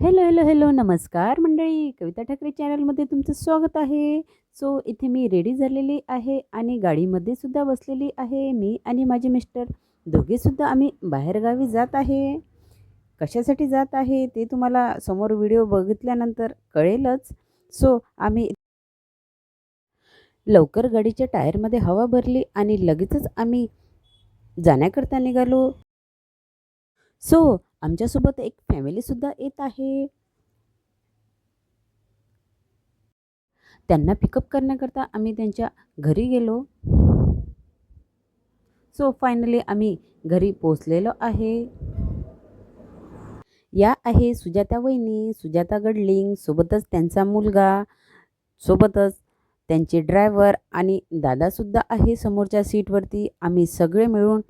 Hello, hello, hello. नमस्कार मंडळी. कविता ठाकरे चॅनलमध्ये तुमचं स्वागत आहे. सो इथे मी रेडी झालेली आहे आणि गाडीमध्ये सुद्धा बसलेली आहे. मी आणि माझे मिस्टर दोघेसुद्धा आम्ही बाहेरगावी जात आहे. कशासाठी जात आहे ते तुम्हाला समोर व्हिडिओ बघितल्यानंतर कळेलच. सो आम्ही लवकर गाडीच्या टायरमध्ये हवा भरली आणि लगेचच आम्ही जाण्याकरता निघालो. सो आमच्यासोबत एक फॅमिलीसुद्धा येत आहे. त्यांना पिकअप करण्याकरता आम्ही त्यांच्या घरी गेलो. सो फायनली आम्ही घरी पोहोचलेलो आहे. या आहे सुजाता वहिनी, सुजाता गडलिंग, सोबतच त्यांचा मुलगा, सोबतच त्यांचे ड्रायव्हर आणि दादासुद्धा आहे समोरच्या सीटवरती. आम्ही सगळे मिळून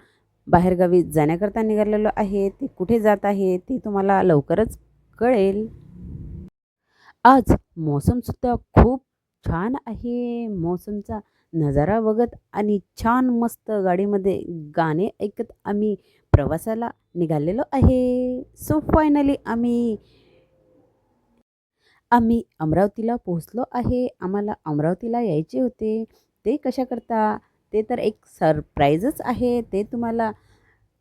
बाहेरगावी जाण्याकरता निघालेलो आहे. ते कुठे जात आहे ते तुम्हाला लवकरच कळेल. आज मौसमसुद्धा खूप छान आहे. मौसमचा नजारा बघत आणि छान मस्त गाडीमध्ये गाणे ऐकत आम्ही प्रवासाला निघालेलो आहे. सो फायनली आम्ही आम्ही अमरावतीला पोहोचलो आहे. आम्हाला अमरावतीला यायचे होते. ते कशाकरता ते तर एक सरप्राईजच आहे. ते तुम्हाला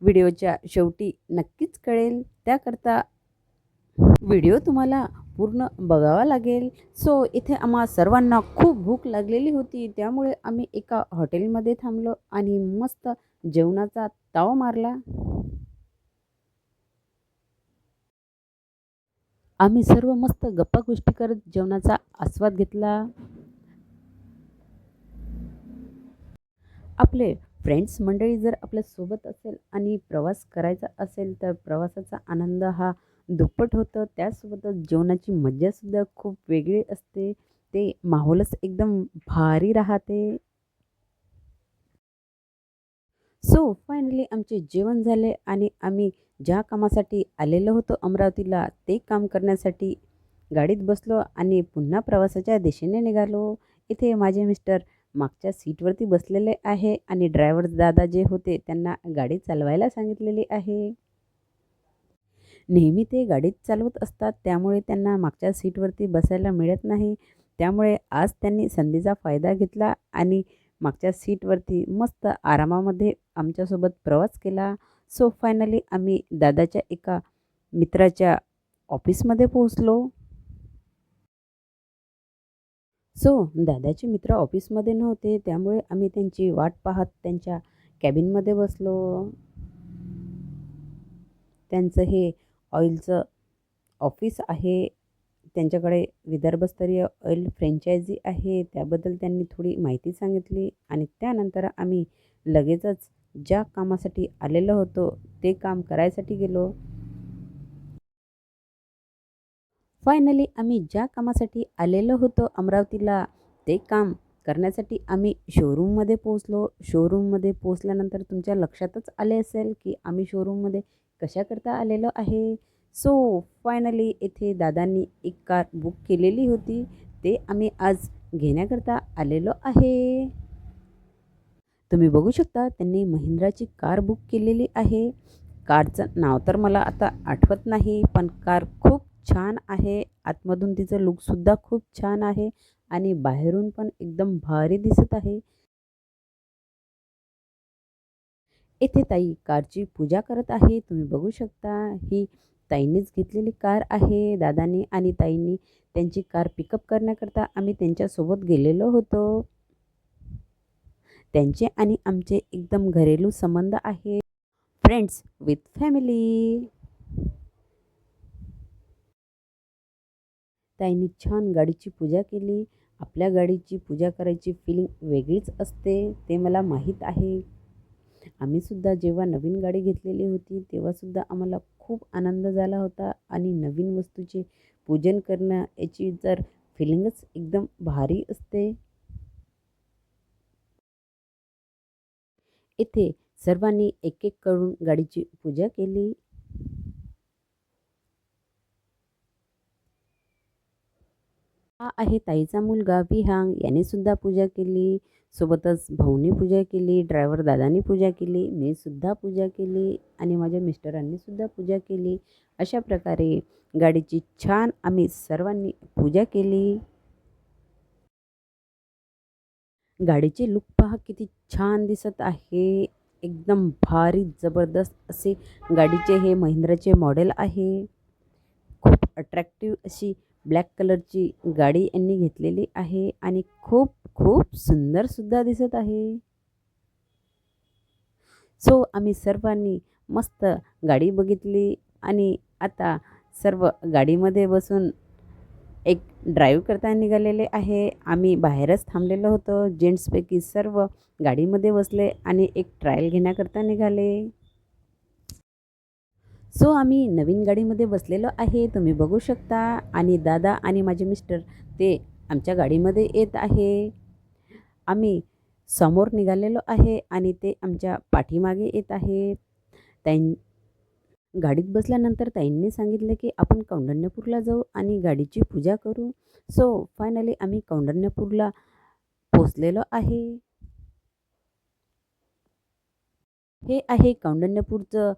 व्हिडिओच्या शेवटी नक्कीच कळेल. त्याकरता व्हिडिओ तुम्हाला पूर्ण बघावा लागेल. सो इथे आम्हा सर्वांना खूप भूक लागलेली होती. त्यामुळे आम्ही एका हॉटेलमध्ये थांबलो आणि मस्त जेवणाचा ताव मारला. आम्ही सर्व मस्त गप्पा-गोष्टी करत जेवणाचा आस्वाद घेतला. आपले फ्रेंड्स मंडळी जर आपल्यासोबत असेल आणि प्रवास करायचा असेल तर प्रवासाचा आनंद हा दुप्पट होतं त्यासोबतच जेवणाची मज्जासुद्धा खूप वेगळी असते. ते माहोलच एकदम भारी राहते. सो फायनली आमचे जेवण झाले आणि आम्ही ज्या कामासाठी आलेलो होतो अमरावतीला ते काम करण्यासाठी गाडीत बसलो आणि पुन्हा प्रवासाच्या दिशेने निघालो. इथे माझे मिस्टर मागच्या सीटवरती बसलेले आहे आणि ड्रायव्हर दादा जे होते त्यांना गाडी चालवायला सांगितलेली आहे. नेहमी ते गाडीच चालवत असतात त्यामुळे त्यांना मागच्या सीटवरती बसायला मिळत नाही. त्यामुळे आज त्यांनी संधीचा फायदा घेतला आणि मागच्या सीटवरती मस्त आरामामध्ये आमच्यासोबत प्रवास केला. सो फायनली आम्ही दादाच्या एका मित्राच्या ऑफिसमध्ये पोहोचलो. सो दादाचे मित्र ऑफिसमध्ये नव्हते त्यामुळे आम्ही त्यांची वाट पाहत त्यांच्या कॅबिनमध्ये बसलो. त्यांचं हे ऑइलचं ऑफिस आहे. त्यांच्याकडे विदर्भस्तरीय ऑइल फ्रँचायझी आहे. त्याबद्दल त्यांनी थोडी माहिती सांगितली आणि त्यानंतर आम्ही लगेचच ज्या कामासाठी आलेलो होतो ते काम करायसाठी गेलो. फायनली आम्ही ज्या कामासाठी आलेलो होतो अमरावतीला ते काम करण्यासाठी आम्ही शोरूममध्ये पोचलो शोरूममध्ये पोचल्यानंतर तुमच्या लक्षातच आले असेल की आम्ही शोरूममध्ये कशाकरता आलेलो आहे. सो फायनली येथे दादांनी एक कार बुक केलेली होती. ते आम्ही आज घेण्याकरता आलेलो आहे. तुम्ही बघू शकता त्यांनी महिंद्राची कार बुक केलेली आहे. कारचं नाव तर मला आता आठवत नाही पण कार खूप छान आहे. आतमधून तिचं लुकसुद्धा खूप छान आहे आणि बाहेरून पण एकदम भारी दिसत आहे. येथे ताई कारची पूजा करत आहे. तुम्ही बघू शकता ही ताईंनीच घेतलेली कार आहे. दादानी आणि ताईंनी त्यांची कार पिकअप करण्याकरता आम्ही त्यांच्यासोबत गेलेलो होतो. त्यांचे आणि आमचे एकदम घरेलू संबंध आहे. Friends with family. ताईंनी छान गाडीची पूजा केली. आपल्या गाडीची पूजा करायची फिलिंग वेगळीच असते. ते मला माहीत आहे. आम्हीसुद्धा जेव्हा नवीन गाडी घेतलेली होती तेव्हासुद्धा आम्हाला खूप आनंद झाला होता आणि नवीन वस्तूचे पूजन करणं याची तर फिलिंगच एकदम भारी असते. इथे सर्वांनी एक-एक करून गाडीची पूजा केली. हा आहे ताईचा मुलगा विहांग. याने सुद्धा पूजा केली. सोबतच भाऊनी पूजा केली ड्रायव्हर दादानी पूजा केली मी सुद्धा पूजा केली आणि माझ्या मिस्टरांनी सुद्धा पूजा केली. अशा प्रकारे गाडीची छान आम्ही सर्वांनी पूजा केली. गाडीचे लुक पहा किती छान दिसत आहे. एकदम भारी जबरदस्त असे गाडीचे हे महिंद्राचे मॉडेल आहे. खूप अट्रॅक्टिव्ह अशी ब्लॅक कलरची गाडी यांनी घेतलेली आहे आणि खूप खूप सुंदरसुद्धा दिसत आहे. सो आम्ही सर्वांनी मस्त गाडी बघितली आणि आता सर्व गाडीमध्ये बसून एक ड्राईव्ह करता निघालेले आहे. आम्ही बाहेरच थांबलेलो होतो. जेंट्सपैकी सर्व गाडीमध्ये बसले आणि एक ट्रायल घेण्याकरता निघाले. सो आम्ही नवीन गाडीमध्ये बसलेलो आहे तुम्ही बघू शकता. आणि दादा आणि माझे मिस्टर ते आमच्या गाडीमध्ये येत आहे. आम्ही समोर निघालेलो आहे आणि ते आमच्या पाठीमागे येत आहेत त्यां गाडीत बसल्यानंतर ताईंनी सांगितलं की आपण कौंडण्यपूरला जाऊ आणि गाडीची पूजा करू. सो फायनली आम्ही कौंडण्यपूरला पोचलेलो आहे. हे आहे कौंडण्यपूरचं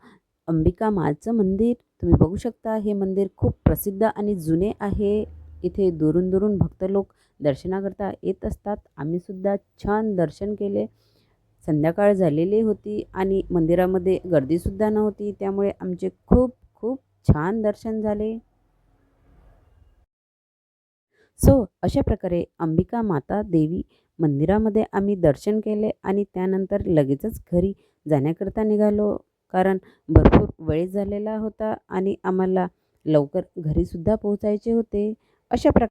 अंबिका माचं मंदिर तुम्ही बघू शकता हे मंदिर खूप प्रसिद्ध आणि जुने आहे. इथे दुरून दुरून भक्त लोक दर्शनाकरता येत असतात. आम्हीसुद्धा छान दर्शन केले. संध्याकाळ झालेली होती आणि मंदिरामध्ये गर्दीसुद्धा नव्हती. त्यामुळे आमचे खूप खूप छान दर्शन झाले. सो अशा प्रकारे अंबिका माता देवी मंदिरामध्ये आम्ही दर्शन केले आणि त्यानंतर लगेचच घरी जाण्याकरता निघालो. कारण भरपूर वेळ झालेला होता आणि आम्हाला लवकर घरीसुद्धा पोहोचायचे होते. अशा प्रक